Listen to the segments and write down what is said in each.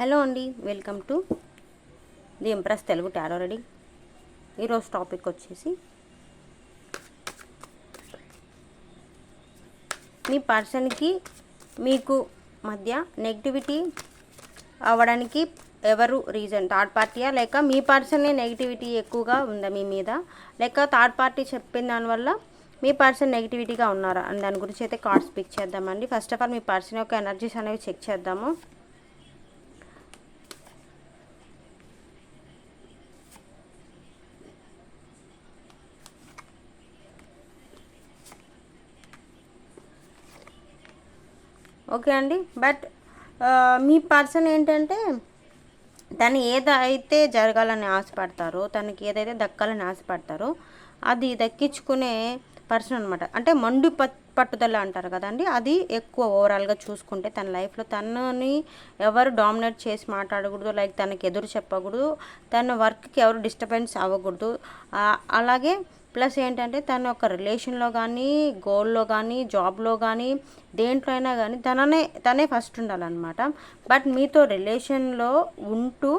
Hello అండి welcome to the empress Telugu tarot ready. ఈరోజు topic వచ్చేసి మీ పర్సన్కి మీకు మధ్య నెగిటివిటీ అవ్వడానికి ఎవరు రీజన్? థర్డ్ పార్టీయా? లేక మీ పర్సనే నెగిటివిటీ ఎక్కువగా ఉందా మీ మీద? లేక థర్డ్ పార్టీ చెప్పిన దానివల్ల మీ పర్సన్ నెగిటివిటీగా ఉన్నారా? అని దాని గురించి అయితే కార్డ్స్ పిక్ చేద్దామండి. ఫస్ట్ ఆఫ్ ఆల్ మీ పర్సన్ యొక్క ఎనర్జీస్ అనేవి చెక్ చేద్దాము. ఓకే అండి. బట్ మీ పర్సన్ ఏంటంటే తను ఏదైతే జరగాలని ఆశపడతారో తనకి ఏదైతే దక్కాలని ఆశపడతారో అది దక్కించుకునే పర్సన్ అనమాట అంటే మండు పట్ పట్టుదల అంటారు కదండి అది ఎక్కువ ఓవరాల్గా చూసుకుంటే తన లైఫ్లో తనని ఎవరు డామినేట్ చేసి మాట్లాడకూడదు లైక్ తనకి ఎదురు చెప్పకూడదు తన వర్క్కి ఎవరు డిస్టర్బెన్స్ అవ్వకూడదు. అలాగే ప్లస్ ఏంటంటే తన ఒక రిలేషన్లో కానీ గోల్లో కానీ జాబ్లో కానీ దేంట్లో అయినా కానీ తననే తనే ఫస్ట్ ఉండాలన్నమాట. బట్ మీతో రిలేషన్లో ఉంటూ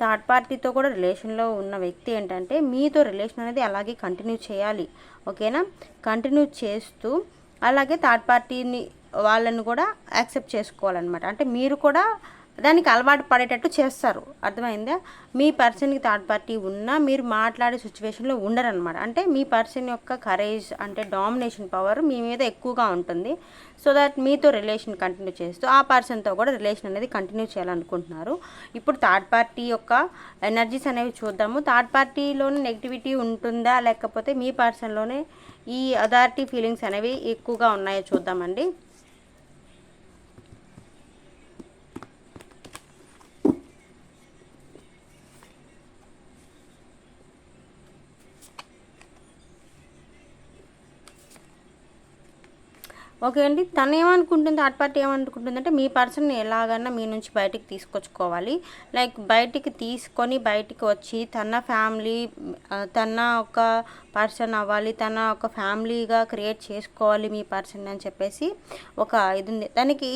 థర్డ్ పార్టీతో కూడా రిలేషన్లో ఉన్న వ్యక్తి ఏంటంటే మీతో రిలేషన్ అనేది అలాగే కంటిన్యూ చేయాలి. ఓకేనా? కంటిన్యూ చేస్తూ అలాగే థర్డ్ పార్టీని వాళ్ళని కూడా యాక్సెప్ట్ చేసుకోవాలన్నమాట. అంటే మీరు కూడా దానికి అలవాటు పడేటట్టు చేస్తారు. అర్థమైందా? మీ పర్సన్కి థర్డ్ పార్టీ ఉన్నా మీరు మాట్లాడే సిచ్యువేషన్లో ఉండరనమాట అంటే మీ పర్సన్ యొక్క కరేజ్ అంటే డామినేషన్ పవర్ మీ మీద ఎక్కువగా ఉంటుంది. సో దట్ మీతో రిలేషన్ కంటిన్యూ చేస్తూ ఆ పర్సన్తో కూడా రిలేషన్ అనేది కంటిన్యూ చేయాలనుకుంటున్నారు. ఇప్పుడు థర్డ్ పార్టీ యొక్క ఎనర్జీస్ అనేవి చూద్దాము. థర్డ్ పార్టీలోనే నెగిటివిటీ ఉంటుందా? లేకపోతే మీ పర్సన్లోనే ఈ అథారిటీ ఫీలింగ్స్ అనేవి ఎక్కువగా ఉన్నాయో చూద్దామండి. ఓకే అండి తను ఏమనుకుంటుంది థర్డ్ పార్టీ ఏమనుకుంటుంది అంటే మీ పర్సన్ ఎలాగన్నా మీ నుంచి బయటికి తీసుకొచ్చుకోవాలి. లైక్ బయటికి తీసుకొని బయటికి వచ్చి తన ఫ్యామిలీ తన ఒక పర్సన్ అవ్వాలి తన ఒక ఫ్యామిలీగా క్రియేట్ చేసుకోవాలి మీ పర్సన్ అని చెప్పేసి ఒక ఇది ఉంది దానికి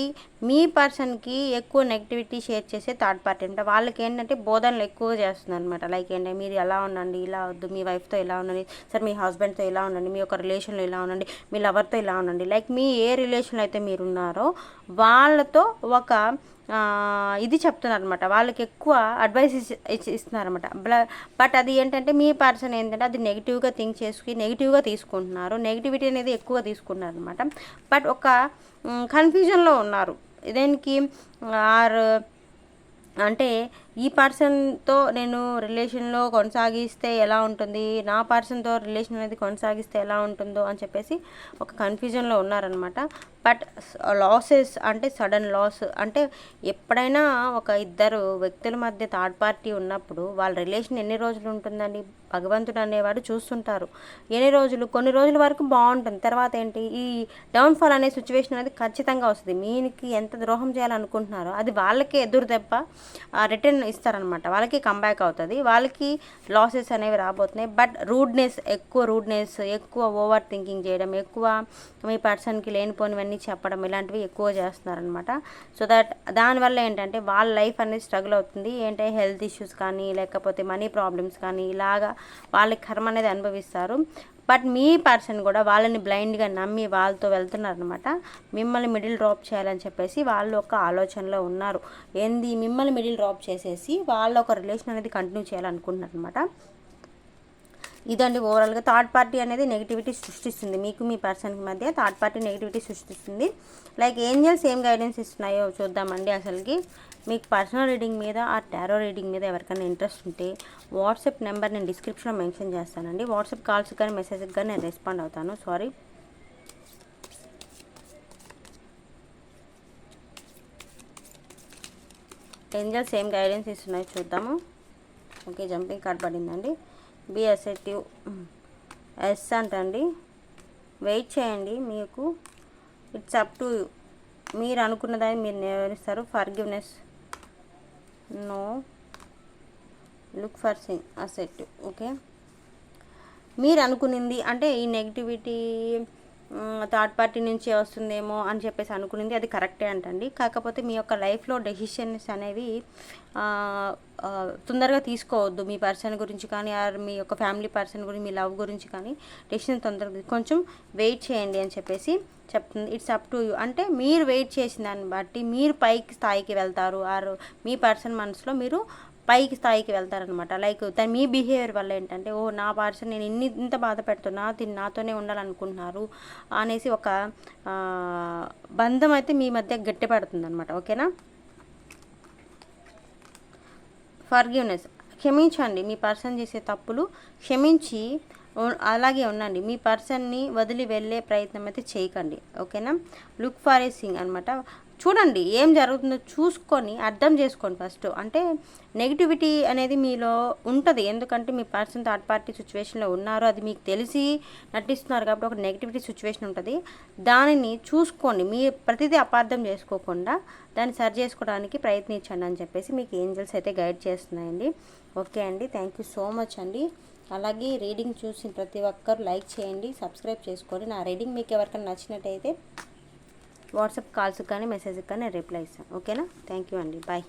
మీ పర్సన్కి ఎక్కువ నెగిటివిటీ షేర్ చేసే థర్డ్ పార్టీ అంటే వాళ్ళకి ఏంటంటే బోధనలు ఎక్కువ చేస్తుంది అనమాట లైక్ ఏంటంటే మీరు ఎలా ఉండండి ఇలా వద్దు మీ వైఫ్తో ఇలా ఉండండి సార్ మీ హస్బెండ్తో ఇలా ఉండండి మీ యొక్క రిలేషన్లో ఇలా ఉండండి మీ లవర్తో ఇలా ఉండండి. లైక్ మీ ఏ రిలేషన్లో అయితే మీరు ఉన్నారో వాళ్ళతో ఒక ఇది చెప్తున్నారు అనమాట వాళ్ళకి ఎక్కువ అడ్వైస్ ఇస్తున్నారనమాట బట్ అది ఏంటంటే మీ పర్సన్ ఏంటంటే అది నెగిటివ్గా థింక్ చేసుకుని నెగిటివ్గా తీసుకుంటున్నారు. నెగిటివిటీ అనేది ఎక్కువ తీసుకున్నారు అనమాట బట్ ఒక కన్ఫ్యూజన్లో ఉన్నారు. దేనికి ఆర్ అంటే ఈ పర్సన్తో నేను రిలేషన్లో కొనసాగిస్తే ఎలా ఉంటుంది? నా పర్సన్తో రిలేషన్ అనేది కొనసాగిస్తే ఎలా ఉంటుందో అని చెప్పేసి ఒక కన్ఫ్యూజన్లో ఉన్నారనమాట బట్ లాసెస్ అంటే సడన్ లాస్ అంటే ఎప్పుడైనా ఒక ఇద్దరు వ్యక్తుల మధ్య థర్డ్ పార్టీ ఉన్నప్పుడు వాళ్ళ రిలేషన్ ఎన్ని రోజులు ఉంటుందని భగవంతుడు అనేవాడు చూస్తుంటారు. ఎన్ని రోజులు? కొన్ని రోజుల వరకు బాగుంటుంది. తర్వాత ఏంటి? ఈ డౌన్ఫాల్ అనే సిచ్యువేషన్ అనేది ఖచ్చితంగా వస్తుంది. మీకు ఎంత ద్రోహం చేయాలనుకుంటున్నారో అది వాళ్ళకే ఎదురు దెబ్బ. రిటర్న్ ఇస్తారనమాట వాళ్ళకి కంబ్యాక్ అవుతుంది. వాళ్ళకి లాసెస్ అనేవి రాబోతున్నాయి. బట్ రూడ్నెస్ ఎక్కువ రూడ్నెస్ ఎక్కువ ఓవర్ థింకింగ్ చేయడం ఎక్కువ మీ పర్సన్కి లేనిపోనివన్నీ చెప్పడం ఇలాంటివి ఎక్కువ చేస్తున్నారనమాట సో దట్ దానివల్ల ఏంటంటే వాళ్ళ లైఫ్ అనేది స్ట్రగుల్ అవుతుంది. ఏంటంటే హెల్త్ ఇష్యూస్ కానీ లేకపోతే మనీ ప్రాబ్లమ్స్ కానీ ఇలాగా వాళ్ళకి కర్మ అనేది అనుభవిస్తారు. బట్ మీ పర్సన్ కూడా వాళ్ళని బ్లైండ్గా నమ్మి వాళ్ళతో వెళ్తున్నారనమాట మిమ్మల్ని మిడిల్ డ్రాప్ చేయాలని చెప్పేసి వాళ్ళు ఒక ఆలోచనలో ఉన్నారు. ఏంది? మిమ్మల్ని మిడిల్ డ్రాప్ చేసేసి వాళ్ళ ఒక రిలేషన్ అనేది కంటిన్యూ చేయాలనుకుంటున్నారు అనమాట ఇదండి ఓవరాల్గా థర్డ్ పార్టీ అనేది నెగిటివిటీ సృష్టిస్తుంది. మీకు మీ పర్సన్కి మధ్య థర్డ్ పార్టీ నెగిటివిటీ సృష్టిస్తుంది. లైక్ ఏంజల్స్ ఏం గైడెన్స్ ఇస్తున్నాయో చూద్దామండి అసలుకి. మీకు పర్సనల్ రీడింగ్ మీద ఆ టారో రీడింగ్ మీద ఎవరికైనా ఇంట్రెస్ట్ ఉంటే వాట్సాప్ నెంబర్ నేను డిస్క్రిప్షన్లో మెన్షన్ చేస్తానండి. వాట్సాప్ కాల్స్ కానీ మెసేజ్కి కానీ నేను రెస్పాండ్ అవుతాను. సారీ ఏంజల్స్ ఏం గైడెన్స్ ఇస్తున్నాయో చూద్దాము. ఓకే జంపింగ్ కార్డ్ పడిందండి. బి అసెటివ్ ఎస్ అంటండి. వెయిట్ చేయండి మీకు. ఇట్స్ అప్ టు మీరు అనుకున్నదాన్ని మీరు నెరవేరుస్తారు forgiveness. No. Look for sing asset okay. మీరు అనుకునింది అంటే ఈ నెగిటివిటీ థర్డ్ పార్టీ నుంచే వస్తుందేమో అని చెప్పేసి అనుకునింది. అది కరెక్టే అంటండి. కాకపోతే మీ యొక్క లైఫ్లో డెసిషన్స్ అనేవి తొందరగా తీసుకోవద్దు. మీ పర్సన్ గురించి కానీ ఆర్ మీ యొక్క ఫ్యామిలీ పర్సన్ గురించి మీ లవ్ గురించి కానీ డెసిషన్ తొందరగా కొంచెం వెయిట్ చేయండి అని చెప్పేసి చెప్తుంది. It's up to you. అంటే మీరు వెయిట్ చేసిన దాన్ని బట్టి మీరు పైకి స్థాయికి వెళ్తారు. ఆర్ మీ పర్సన్ మనసులో మీరు పైకి స్థాయికి వెళ్తారనమాట లైక్ దాని మీ బిహేవియర్ వల్ల ఏంటంటే ఓ నా పర్సన్ నేను ఇన్ని ఇంత బాధ పెడుతున్నా తిని నాతోనే ఉండాలనుకుంటున్నారు అనేసి ఒక బంధం అయితే మీ మధ్య గట్టిపడుతుంది అనమాట ఓకేనా? ఫర్గివ్నెస్ క్షమించండి మీ పర్సన్ చేసే తప్పులు క్షమించి అలాగే ఉండండి. మీ పర్సన్ని వదిలి వెళ్ళే ప్రయత్నం అయితే చేయకండి. ఓకేనా? లుక్ ఫార్ ఏ సింగ్ అనమాట చూడండి ఏం జరుగుతుందో చూసుకొని అర్థం చేసుకోండి ఫస్ట్. అంటే నెగిటివిటీ అనేది మీలో ఉంటుంది. ఎందుకంటే మీ పర్సన్ థర్డ్ పార్టీ సిచ్యువేషన్లో ఉన్నారు అది మీకు తెలిసి నటిస్తున్నారు కాబట్టి ఒక నెగిటివిటీ సిచ్యువేషన్ ఉంటుంది. దానిని చూసుకోండి. మీ ప్రతిదీ అపార్థం చేసుకోకుండా దాన్ని సరి చేసుకోవడానికి ప్రయత్నించండి అని చెప్పేసి మీకు ఏంజల్స్ అయితే గైడ్ చేస్తున్నాయండి. ఓకే అండి. థ్యాంక్ యూ సో మచ్ అండి. అలాగే రీడింగ్ చూసిన ప్రతి ఒక్కరు లైక్ చేయండి సబ్స్క్రైబ్ చేసుకొని నా రీడింగ్ మీకు ఎవరికైనా నచ్చినట్టయితే వాట్సాప్ కాల్స్కి కానీ మెసేజ్కి కానీ రిప్లై ఇస్తాను. ఓకేనా? థ్యాంక్ యూ అండి. బాయ్.